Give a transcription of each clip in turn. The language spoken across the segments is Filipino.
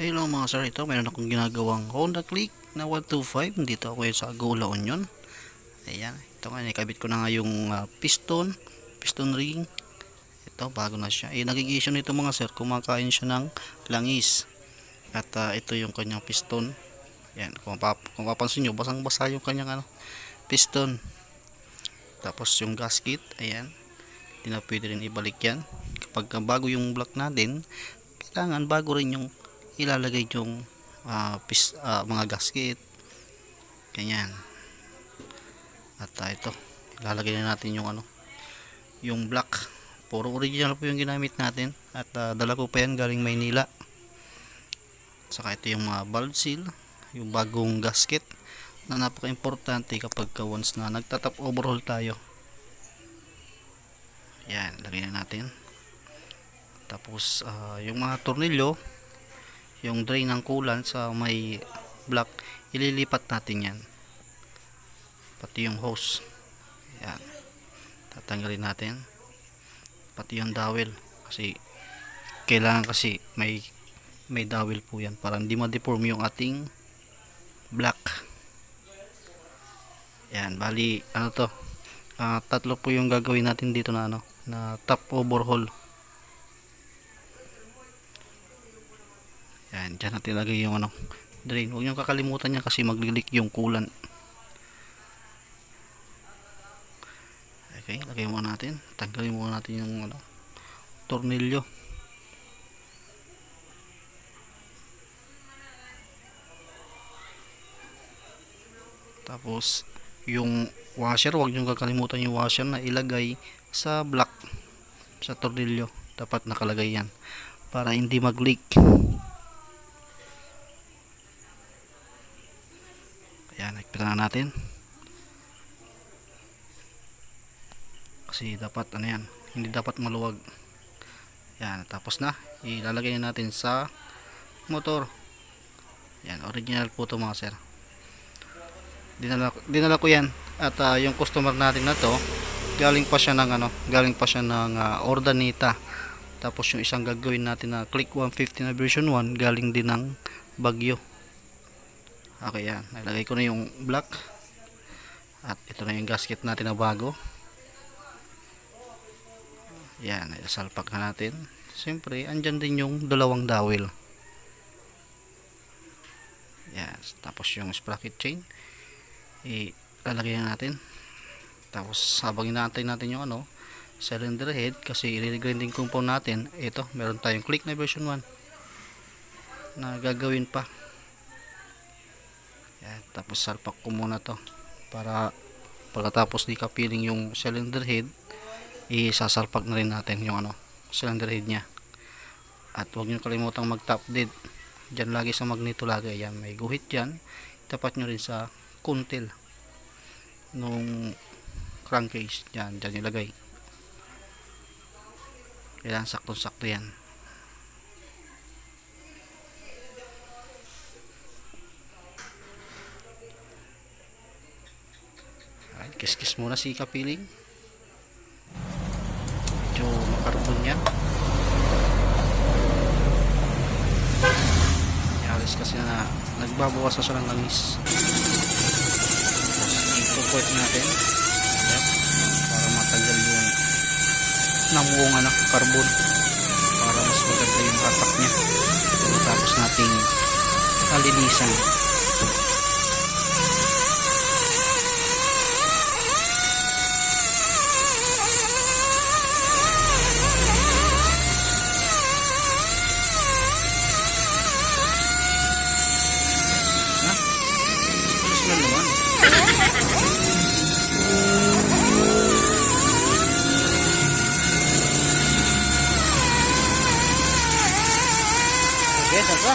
Hello mga sir, ito meron akong ginagawang Honda Click na 125 dito ako sa Agula Union. Ayan, ito nga nakabit ko na nga yung ah, piston. Piston ring. Ito bago na siya. Eh, naging issue nito mga sir kumakain siya ng langis. At ah, ito yung kanyang piston. Yan, kung, pap kung papansin nyo basang basa yung kanyang ano, piston. Tapos yung gasket ayan. Hindi na pwede rin ibalik yan. Kapag bago yung block natin kailangan bago rin yung ilalagay yung pis, ah, mga gasket. Ganyan. At ah, ito ilalagay na natin yung ano yung black. Puro original po yung ginamit natin. At ah, dala ko pa yan galing Maynila. Saka ito yung mga valve seal yung bagong gasket na napaka importante kapag ka once na nagtatap overhaul tayo. Yan lagay na natin. Tapos ah, yung mga tornilyo yung drain ng coolant sa may block ililipat natin yan. Pati yung hose. Yan. Tatanggalin natin. Pati yung dowel. Kasi kailangan kasi may may dowel po yan para hindi ma-deform yung ating block. Yan bali ano to? Ah, tatlo po yung gagawin natin dito na ano na top overhaul Yan, dyan natin lagay yung ano, drain. Huwag nyo kakalimutan yan kasi maglilik yung coolant. Okay, lagay muna natin. Tanggalin muna natin yung ano, tornilyo. Tapos, yung washer, huwag nyo kakalimutan yung washer na ilagay sa block, sa tornilyo. Dapat nakalagay yan para hindi mag-leak. Ayan, nagpira na natin. Kasi dapat ano yan, hindi dapat maluwag. Ayan, tapos na. Ilalagay na natin sa motor. Ayan, original po to mga sir. Dinala, dinala ko yan. At ah, yung customer natin na to, galing pa siya ng ano, galing pa siya ng ah, Ordanita. Tapos yung isang gagawin natin na Click 150 na version 1, galing din ng Bagyo. Okay yan. Nalagay ko na yung black. At ito na yung gasket natin na bago. Yan. Isalpak na natin. Siyempre, andyan din yung dalawang dowel. Yan. Tapos yung sprocket chain. Ilalagay na natin. Tapos habang inaantay natin yung ano, cylinder head kasi i-grinding compound natin. Ito, meron tayong click na version 1 na gagawin pa. Yan, tapos salpak ko muna to para pagkatapos di kapiling yung cylinder head isasalpak na rin natin yung ano cylinder head nya at huwag nyo kalimutang mag top dead dyan lagi sa magneto lagi. Yan may guhit dyan tapat nyo rin sa kuntil nung crankcase. Dyan, dyan ilagay kailangan sakto sakto yan kiss-kiss muna si kapiling. Medyo makarbon yan. Yaris kasi na nagbabawas na siya ng langis. Tapos i-support natin. Para matanggal yung namuong ano, carbon. Para mas maganda yung hatak niya. Tapos nating alinisan.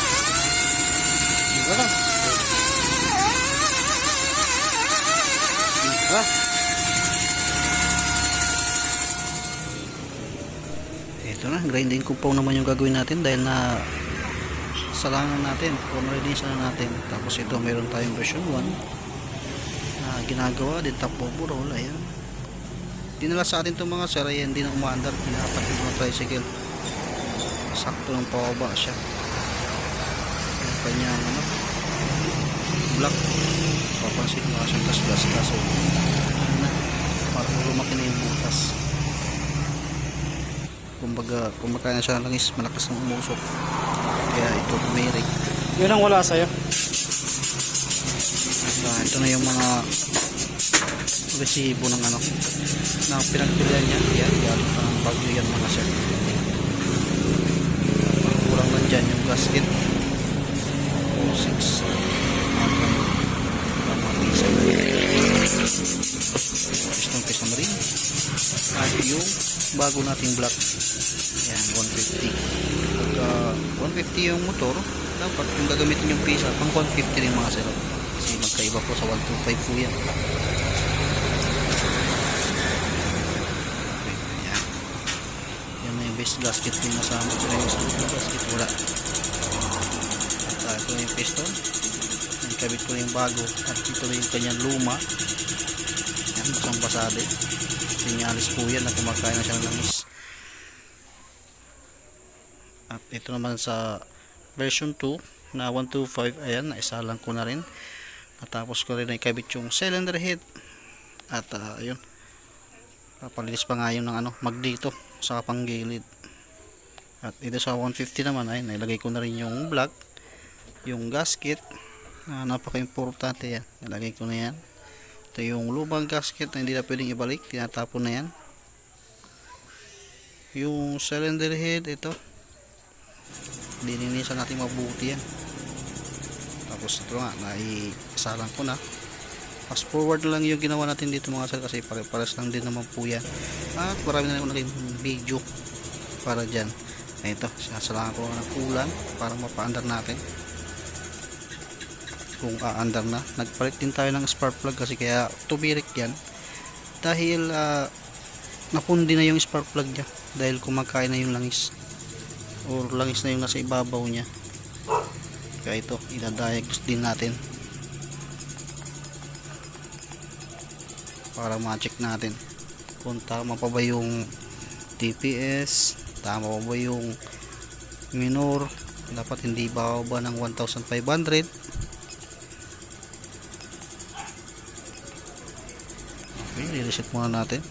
Diba lang? Diba? Ito na, grinding compound naman yung gagawin natin dahil na salangan natin, pumarinisan na natin. Tapos ito, meron tayong version 1 na ginagawa din top overall, ayan. Dinala sa atin itong mga sir, ayan, hindi na umaandar, pinapat yung mga tricycle. Sakto ng pababa siya. Kanyang ano, block. Papansin mo kasi gas gas kaso ano na, parang lumaki na yung butas. Kumbaga, kumakain na siya ng langis, malakas ng umusok. Kaya ito tumirik. Yun ang wala sa'yo. At ah, ito na yung mga resibo ng ano na pinagpilihan niya. Yan, galing pa ng bagyo yan mga sir. Kulang lang dyan yung gasket. 06. Piston piston rin. At yung bago nating black. Yan, 150. Pagka 150 yung motor, dapat kung gagamitin yung pisa, pang 150 rin mga sir. Kasi magkaiba po sa 125 po yan. Yan na yung base gasket yung nasama yung gasket wala. Na yung piston. Ikabit ko yung bago. At ito na yung kanyang luma. Yan, basang basade. Sinyalis po yan na kumakain na siya ng langis. At ito naman sa version 2 na 125 ayan naisalang ko na rin natapos ko rin na ikabit yung cylinder head at uh, ayun papalinis pa nga yun ng ano magdito sa panggilid at ito sa 150 naman ay nilagay ko na rin yung block yung gasket na napaka importante yan. Nilagay ko na yan. Ito yung lubang gasket na hindi na pwedeng ibalik. Tinatapon na yan. Yung cylinder head ito. Lininisan natin mabuti yan. Tapos ito nga naisalang ko na. Fast forward lang yung ginawa natin dito mga sir kasi pare-pares lang din naman po yan. At marami na rin naging video para dyan. Ito sinasalangan ko ng kulan para mapaandar natin kung aandar na. Nagpalit din tayo ng spark plug kasi kaya tumirik yan. Dahil ah, napundi na yung spark plug niya dahil kumakain na yung langis. Or langis na yung nasa ibabaw niya. Kaya ito idadiagnose din natin. Para ma-check natin kung tama pa ba yung TPS tama pa ba yung minor dapat hindi bababa ng 1,500 okay reset muna natin.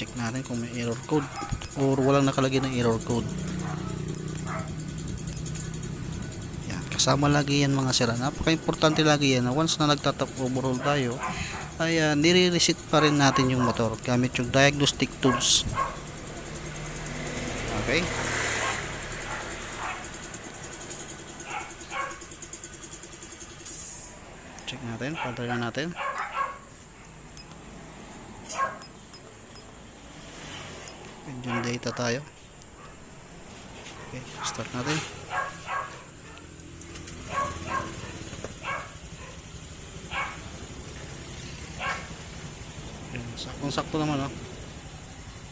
Check natin kung may error code or walang nakalagay ng error code. Yan kasama lagi yan mga sira. Napaka importante lagi yan once na nagtatap overall tayo ay uh, nire-reset pa rin natin yung motor gamit yung diagnostic tools. Okay. Check natin pantay natin engine data tayo okay start natin saktong sakto naman oh.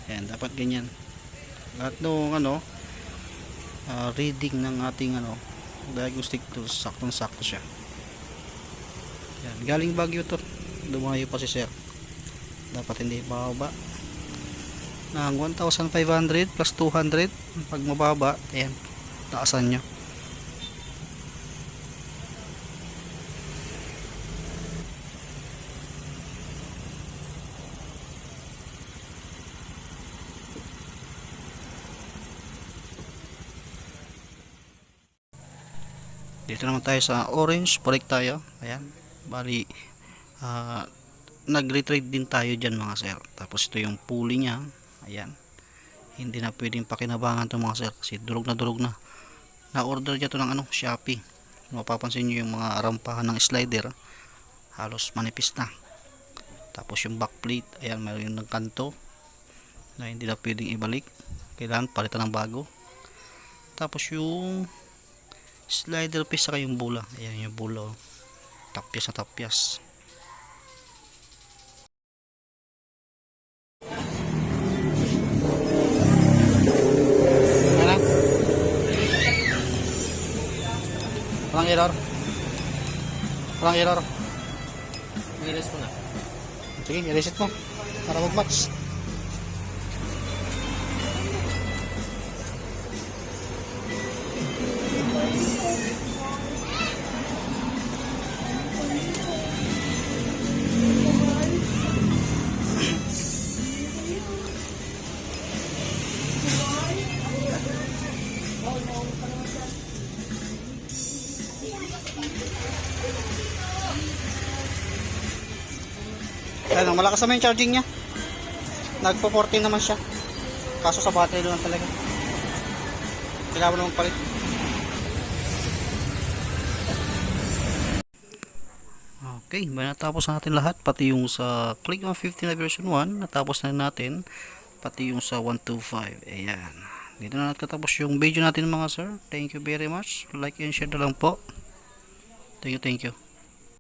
Yan, dapat ganyan. Lahat ng ano ah, reading ng ating ano diagnostic tools, saktong sakto siya. Yan, galing Baguio to. Dumayo pa si Sir. Dapat hindi bababa. Ng 1,500 plus 200 pag mababa, ayan, taasan nyo. dito naman tayo sa orange balik tayo. Ayan bali ah, nag-retrade din tayo dyan mga sir. Tapos ito yung pulley niya ayan. Hindi na pwedeng pakinabangan to mga sir kasi durog na durog na. Na order niya to ng ano Shopee. Mapapansin nyo yung mga rampahan ng slider halos manipis na. Tapos yung back plate ayan meron yung ng kanto na hindi na pwedeng ibalik. Kailangan palitan ng bago. Tapos yung slider piece saka yung bula. Ayan yung bula oh. tapyas na tapyas error? Walang error? Nilis ko na. Sige, i-reset mo para mag-match. Ayan, malakas naman yung charging niya. Nagpo 14 naman siya. Kaso sa battery lang talaga. Kailangan naman palit. Okay, ba natapos na natin lahat pati yung sa Click 150 na version 1 natapos na natin pati yung sa 125 ayan dito na natatapos yung video natin mga sir thank you very much like and share na lang po thank you thank you